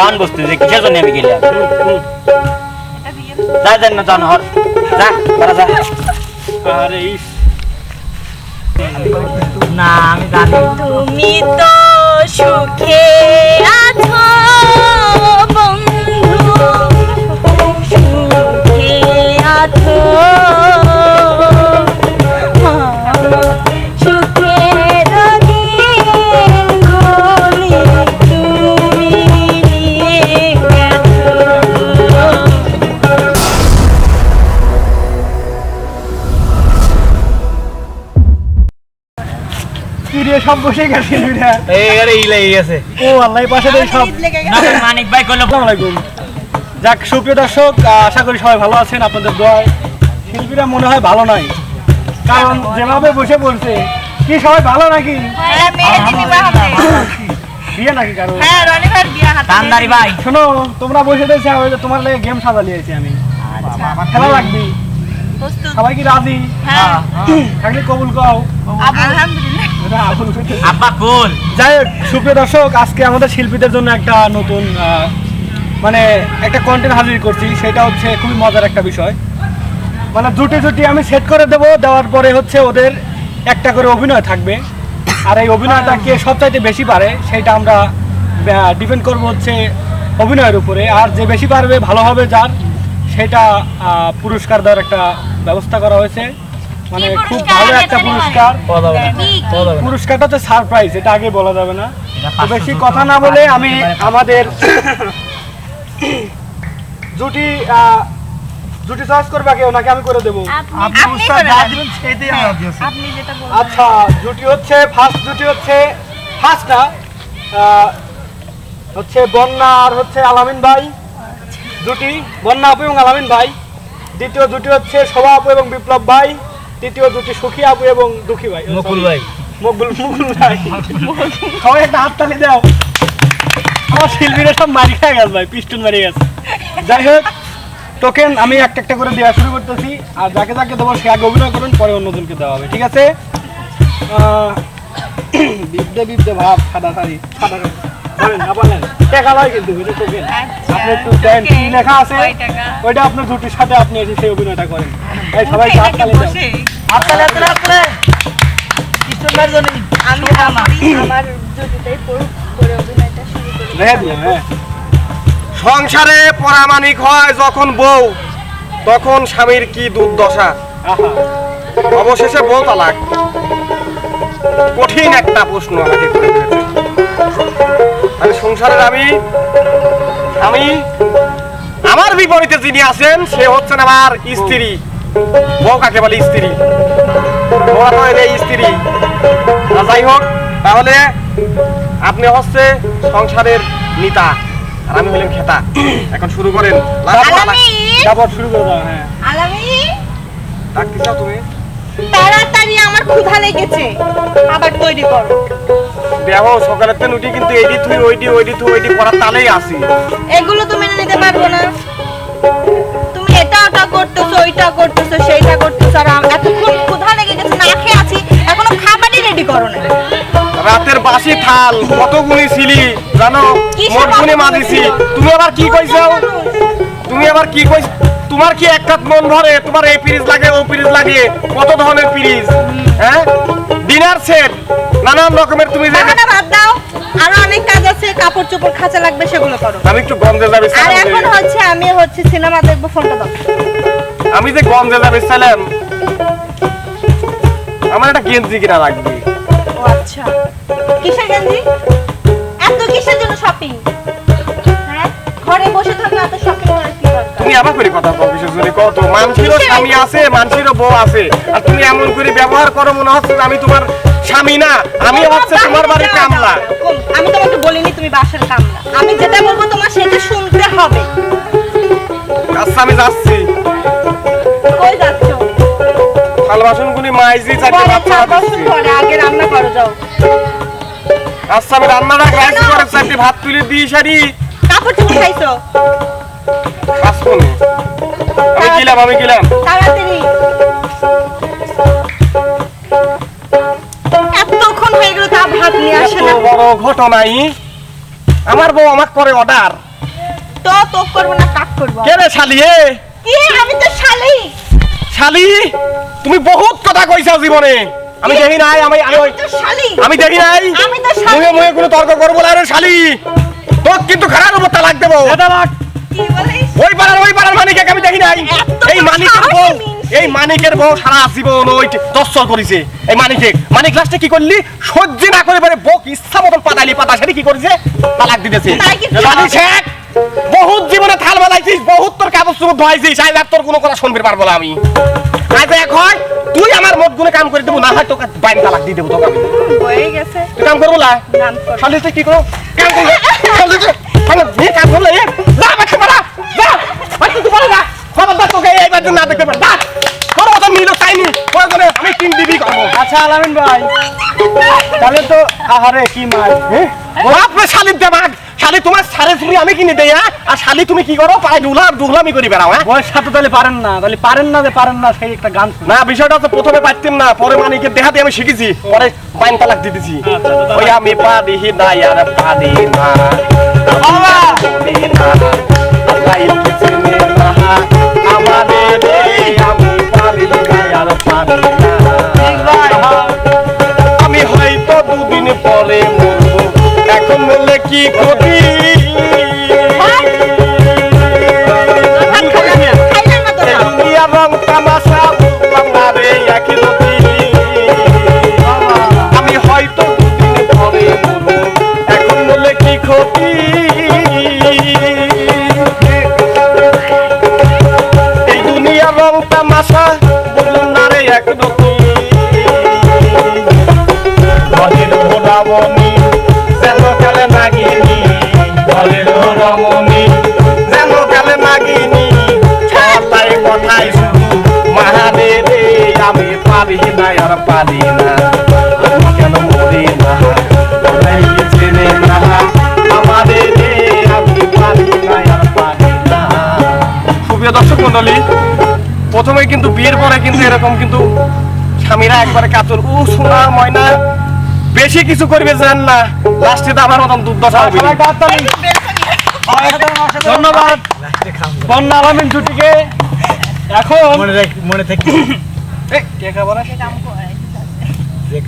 Sound বসতে যে কিসের জন্য আমি গেলাম যা যান না জান হর। যা করা যা। আরে ইস। না আমি জানি। তুমি তো সুখে আছো। সব বসে গেছে শিল্পীরা এই লেগে গেছে। ও আল্লাহ পাশে সব। মানিক ভাই কইলো আসসালামু আলাইকুম। যাক সুপ্রিয় দর্শক আশা করি সবাই ভালো আছেন। আপনাদের দোয়ায় শিল্পীরা মনে হয় ভালো নাই। কারণ যেভাবে বসে পড়ছে কি সবাই ভালো নাকি? হ্যাঁ বিয়ে নাকি কারও? হ্যাঁ ভাই বিয়া হাতে কান্দারি ভাই। শোনো তোমরা বসে দেখছি তোমার লাগে গেম সাজা লিয়েছি আমি। খেলা লাগবে। সবাই কি রাজি? হ্যাঁ। থাকলে কবুল কও আলহামদুলিল্লাহ। আব্বা যাই হোক সুপ্রিয় দর্শক আজকে আমাদের শিল্পীদের জন্য একটা নতুন মানে একটা কন্টেন্ট হাজির করছি। সেটা হচ্ছে খুবই মজার একটা বিষয়। মানে জুটি জুটি আমি সেট করে দেব দেওয়ার পরে হচ্ছে ওদের একটা করে অভিনয় থাকবে। আর এই অভিনয়টা কে সবচাইতে বেশি পারে সেটা আমরা ডিপেন্ড করব হচ্ছে অভিনয়ের উপরে। আর যে বেশি পারবে ভালো হবে যার সেটা পুরস্কার দেওয়ার একটা ব্যবস্থা করা হয়েছে। মানে খুব ভালো একটা পুরস্কার। পুরস্কারটা হচ্ছে সারপ্রাইজ এটা আগে বলা যাবে না। তো বেশি কথা না বলে আমি আমাদের জুটি আহ, জুটি চয়েস করবে কেউ? নাকি আমি করে দেবো? আচ্ছা জুটি হচ্ছে ফার্স্ট জুটি হচ্ছে ফার্স্ট না হচ্ছে বন্যা আর হচ্ছে আলামিন ভাই। জুটি বন্যা আপু এবং আলামিন ভাই। দ্বিতীয় জুটি হচ্ছে শোভা আপু এবং বিপ্লব ভাই। তৃতীয় জুটি সুখী আপু এবং দুঃখী ভাই। মুকুল ভাই। মকবুল মুকুল ভাই। সবাই একটা হাত তালি দাও। আমার শিল্পীরা সব মারি খেয়ে গেছে ভাই পিস্টন মারি গেছে। যাই হোক টোকেন আমি একটা একটা করে দেওয়া শুরু করতেছি। আর যাকে যাকে দেবো সে আগে অভিনয় করুন পরে অন্যজনকে দেওয়া হবে ঠিক আছে? আহ, বিদ্যে বিদ্যে ভাব সাদা শাড়ি সাদা রঙ। বলেন, আবার নেন। টাকা লয় কিন্তু এটা টোকেন আপনি একটু দেন কি লেখা আছে ওইটা আপনার জুটির সাথে আপনি এসে সেই অভিনয়টা করেন। এই সবাই হাত কি দাও বসে? হাততালি হাততালি হাততালি পিস্টন জন্য আমি আমার আমার জুটিটাই করে অভিনয়টা শুরু করি। হ্যাঁ সংসারে পরামানিক হয় যখন বউ তখন স্বামীর কি দুর্দশা? অবশেষে বউ তালাক। কঠিন একটা প্রশ্ন আমাকে করে দিয়েছে। সংসারের আমি আমি আমার বিপরীতে যিনি আছেন সে হচ্ছেন আমার স্ত্রী। বউ কাকে বলে স্ত্রী? তো এলে স্ত্রী। যাই হোক তাহলে আপনি হচ্ছে সংসারের নিতা আর আমি হলাম খেতা। এখন শুরু করেন। শুরু করে দাও হ্যাঁ। ডাকতে চাও তুমি? তাড়াতাড়ি আমার ক্ষুধা লেগেছে। আবার তৈরি করো। দেখো সকালের তো উঠি কিন্তু এডি তুই ওইডি ওইডি তুই ওইডি পড়ার তালেই আসি। এগুলো তো মেনে নিতে পারব না। তুমি এটা ওটা করতেছো ওইটা করতেছো সেইটা করতেছো আর আম- এতক্ষণ ক্ষুধা লেগে গেছে না খেয়ে আছি এখনও খাবারই রেডি করো না। রাতের বাসি থাল কত গুণি ছিলি জানো মোট গুণে মাদিছি তুমি আবার কি কইছো তুমি আবার কি কইছ তোমার কি এক কাপ মন ভরে? তোমার এই ফ্রিজ লাগে ও ফ্রিজ লাগে কত ধরনের ফ্রিজ হ্যাঁ? ডিনার সেট নানান রকমের তুমি যে বাহানা বাদ দাও। আরও অনেক কাজ আছে কাপড় চোপড় খাঁচা লাগবে সেগুলো করো। আমি একটু গন্ধে যাবে আর এখন হচ্ছে আমি হচ্ছে সিনেমা দেখব ফোনটা দাও। আমি যে গন্ধে যাবে সালাম। আমার একটা গেঞ্জি কিনা লাগবে ও আচ্ছা। কিসের গেঞ্জি? এত কিসের জন্য শপিং হ্যাঁ? ঘরে বসে থাকো এত শপিং করার কি দরকার? তুমি আবার করে কত? স্বামী আছে মানুষেরও বউ আছে। আর তুমি এমন করে ব্যবহার করো মনে হচ্ছে আমি তোমার স্বামী না। আমি হচ্ছে তোমার বাড়ির কামলা। আমি তোমাকে বলিনি তুমি বাসার কামলা। আমি যেটা বলব তোমার সেটা শুনতে হবে। আচ্ছা আমি যাচ্ছি। কই যাচ্ছ? থাল মাইজি চারটে আগে রান্না করো যাও। আচ্ছা আমি রান্নাটা খাইছি করে চারটে ভাত তুলে দিই সারি কাপড় চোপড় খাইছো? গেলাম আমি গেলাম। তাড়াতাড়ি। এতক্ষণ হয়ে গেল তা ভাত নিয়ে আসে না। বড় ঘটনাই। আমার বউ আমাকে করে অর্ডার তো তো করব না কাক করব? কে রে শালি এ? কি আমি তো শালি। শালি তুমি বহুত কথা কইছো জীবনে। আমি দেখি নাই আমি আমি দেখি নাই। আমি তো শালি। মুখে মুখে কোনো তর্ক করব না রে শালি। তোর কিন্তু খারাপ উপর তালাক দেবো কি বলিস? ওই পাড়ার ওই পাড়ার মানিকে আমি দেখি নাই। এই মানিকের বউ। এই মানিকের বউ সারা জীবন ওই দর্শন করেছে। এই মানিকে মানিক লাস্টে কি করলি? সহ্য না করে পারে বক ইচ্ছা মতন পাতালি পাতা সেটা কি করেছে? তালাক দিতেছে। বহুত জীবনে থাল বানাইছিস বহুত তোর কাগজ চুপ ধোয়াইছিস আজ আর তোর কোনো কথা শুনতে পারব না আমি। আজ এক হয় তুই আমার মত গুনে কাম করে দেবো না হয় তোকে বাইন তালাক দিয়ে দেবো তোকে আমি। হয়ে গেছে। কাম করব না? নাম করব। শালি তুই কি করো? কাম করব। শালি তুই শালি তুই কাম করলে এ যা বাচ্চা পারা যা বাচ্চা তুই পারা না খবরদার এইবার না দেখতে পারে। তোর মতো চাইনি প্রয়োজনে আমি তিন দিবি করব। আচ্ছা আলামিন ভাই। তাহলে তো আহারে কি হ্যাঁ? বাপরে শালির দেমাগ। শালি তোমার সারে চুরি আমি কিনে দেই হ্যাঁ? আর শালি তুমি কি করো? পায়ে ডুলা করি বেড়াও হ্যাঁ? বয়স সাথে তাহলে পারেন না। তাহলে পারেন না যে পারেন না সেই একটা গান না বিষয়টা তো প্রথমে পারতাম না পরে মানিকে দেহাতে আমি শিখেছি পরে বাইন তালাক দিতেছি ওই আমি পারি না আর পারি না। পারি না আল্লাহ আমি হয়তো দুদিন পরে মরবো। এখন বললে কি ক্ষতি? রং তামাশা রে একই শুধু মহাদেবে আমি পারি না আর পারি না। আমি কেন মরি না? ওরাই ছেড়ে না। আমাদের আমি পারি না আর পারি না। সুপ্রিয় দর্শক মন্ডলী প্রথমে কিন্তু বিয়ের পরে কিন্তু এরকম কিন্তু স্বামীরা একবারে কাতর ও সোনা ময়না বেশি কিছু করবে জান না লাস্টে তো আমার মতন দুর্দশা হবে। ধন্যবাদ। বন্যা আলামিন জুটিকে এখন মনে রাখ মনে থেকে। এই, কে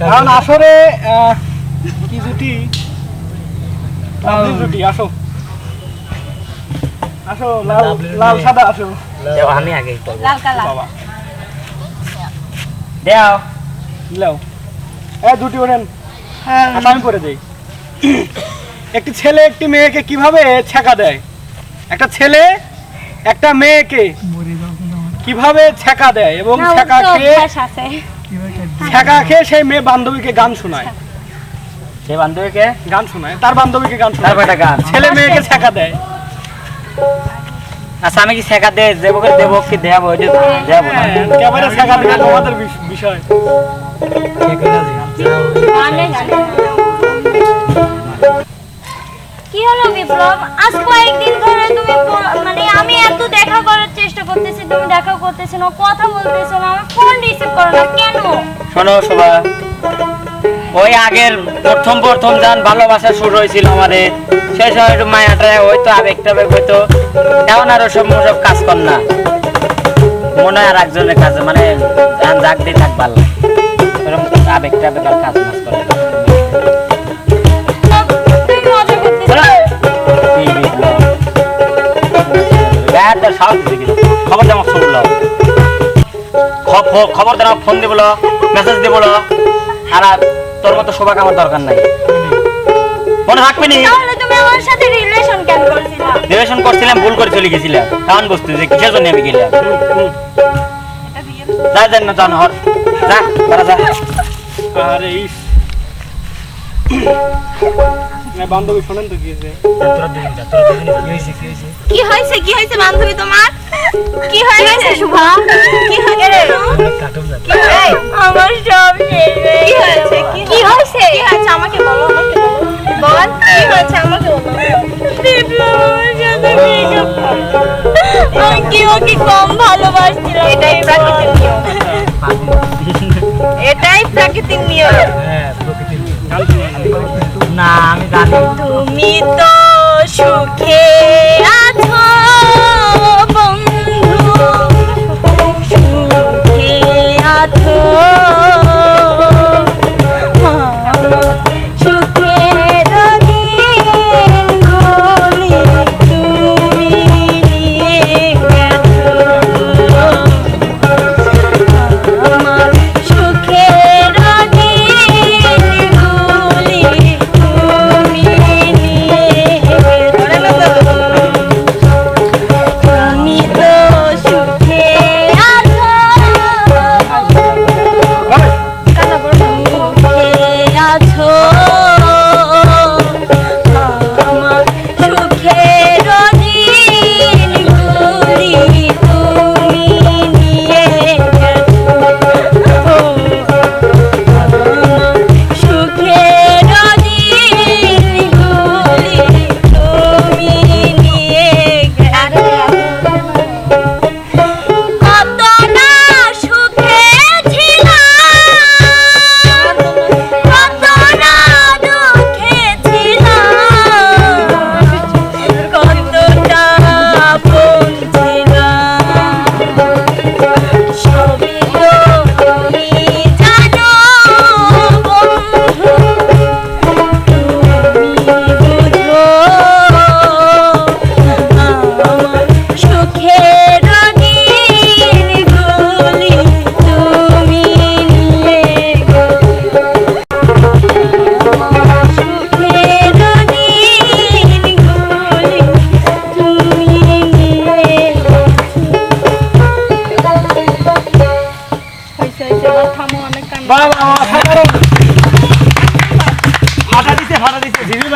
কারণ আসরে কি জুটি? জুটি আসো। আসো লাল লাল সাদা আসো। আমি আগে লাল কালা। বাবা। দেও। লাও এ দুটি ওঠেন আচ্ছা, আমি করে দেই। একটি ছেলে একটি মেয়েকে কীভাবে ছেকা দেয়? একটা ছেলে একটা মেয়েকে কীভাবে ছেকা দেয় এবং ছেকা খেয়ে ছেকা খেয়ে সেই মেয়ে বান্ধবীকে গান শোনায়। সে বান্ধবীকে? গান শোনায় তার বান্ধবীকে গান শোনায়। একটা গান? ছেলে মেয়েকে ছেকা দেয়। আচ্ছা আমি কি শেখা দে দেবো করে দেবো কি দেবো তোমাদের বিষয়। কি হলো বিপ্লব? আজ কয়েকদিন ধরে তুমি মানে আমি এত দেখা করার চেষ্টা করতেছি তুমি করতেছো না কথা বলতেছো না আমার ফোন রিসিভ করো না কেন? শোনো শোভা ওই আগের প্রথম প্রথম যান ভালোবাসা শুরু হয়েছিল আমাদের সেই সময় একটু মায়াটা হয়তো আবেগ টাবেগ হয়তো এখন আর ওসব সব কাজ কর না। মনে হয় আর একজনের কাজ মানে ধান জাগ দিয়ে থাক ভালো এরকম আবেগ টাবেগ আর কাজ মাজ করে না। তুমি খবর দেওয়া ফোন দিব মেসেজ দিব আর আর তোর মতো শোভাক আমার দরকার নাই। মনে থাকবে নি? তাহলে তুমি আমার সাথে রিলেশন কেন করছিলা? রিলেশন করছিলাম ভুল করে চলে গেছিলাম। তখন বুঝতে যে কিসের জন্য আমি গেলাম? যা যান না জান হর। যা যা। আরে ইস। বান্ধবী শোনেন তো গিয়েছে কি হয়েছে? কি হয়েছে বান্ধবী তোমার? কি হয়ে শুভা? কি হয়েছে? আমার সব শেষ কি হয়েছে? কি হয়েছে? কি হয়েছে? আমাকে বলো আমাকে বল। কি হয়েছে? আমাকে বলো। কি ওকে কম ভালোবাসছিলাম এটাই প্রাকৃতিক নিয়ম। এটাই প্রাকৃতিক নিয়ম। না আমি জানি তুমি তো সুখে আছো বন্ধু। সুখে আছো।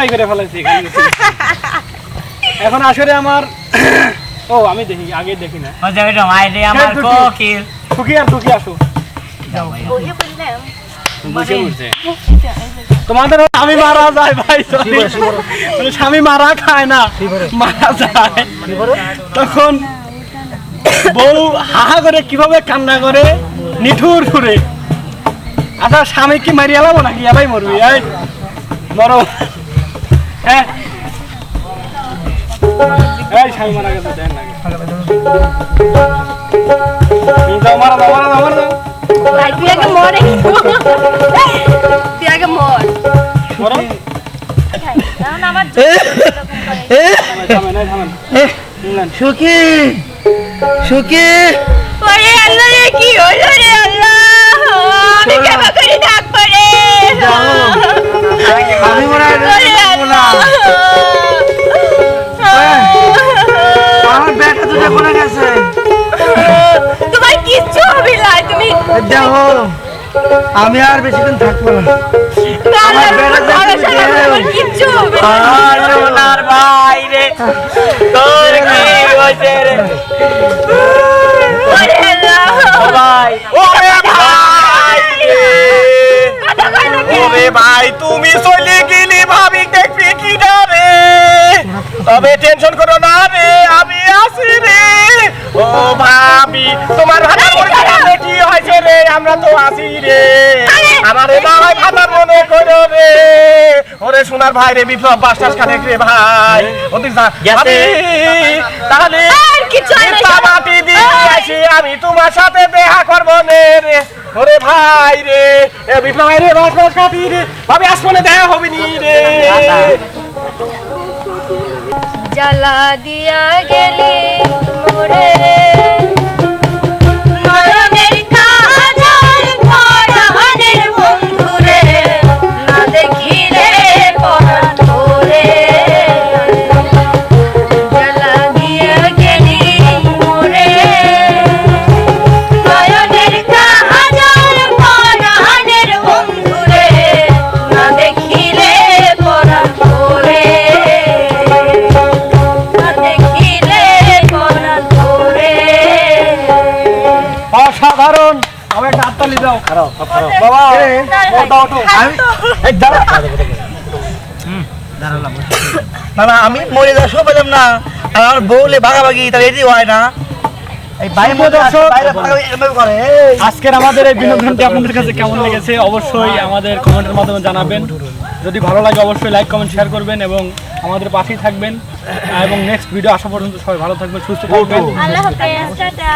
বাছাই করে ফেলেছি এখন। আসলে আমার ও আমি দেখি আগে দেখি না। ওই যে ওইটা মাইরে আমার। কোকিল। সুখী আর সুখী আসো। উঠছে তোমাদের স্বামী মারা যায় ভাই। মানে স্বামী মারা খায় না মারা যায়। তখন বউ হাহা করে কীভাবে কান্না করে? নিঠুর করে আচ্ছা স্বামী কি মারিয়ে এলাবো নাকি? এলাই মরবি এই। মরো। হ্যাঁ এই স্বামী মারা গেছে দেন নাকি যাও মারা দাও মারা দাও মারা দাও ভাই তুই আগে মরে। তুই আগে মর। মরো। সুখী সুখী। ওরে আল্লাহ রে কি হলো রে আল্লাহ? আমি কেমন করে থাকব রে আমি মনে হয় আমার ব্যাগটা দুটো কোনে গেছে। তোমার কিচ্ছু হবে না তুমি দেখো আমি আর বেশিক্ষণ থাকব না। আর ভাই রে। তোর কি হয়েছে রে। তবে টেনশন করো না রে আমি আছি রে। ও ভাবি তোমার ভাতার মনে কি হয়েছে রে আমরা তো আছি রে। আমার না হয় ভাতার মনে করো রে। ওরে সোনার ভাই রে বিপ্লব বাস টাস কাটে রে ভাই। ওদিক যা। ভাবি, তাহলে আর কিছু না, মাটি দিয়ে আসি আমি তোমার সাথে দেখা করব নে রে। ওরে ভাই রে এ বিপ্লব ভাই রে বাস বাস কাটি রে ভাবি আসমানে দেখা হবে নি রে জ্বালা দিয়া গেলি। বাবা দাও তো আমি এই দাঁড়া। না না আমি মরে যাওয়া সব পেলাম না। আর আমার বউলে ভাগাভাগি তাহলে এটি হয় না। দর্শক। আজকের আমাদের এই বিনোদনটি আপনাদের কাছে কেমন লেগেছে? অবশ্যই আমাদের কমেন্টের মাধ্যমে জানাবেন। যদি ভালো লাগে অবশ্যই লাইক কমেন্ট শেয়ার করবেন এবং আমাদের পাশেই থাকবেন। এবং নেক্সট ভিডিও আসা পর্যন্ত সবাই ভালো থাকবেন সুস্থ থাকবেন। আল্লাহ হাফেজ টাটা।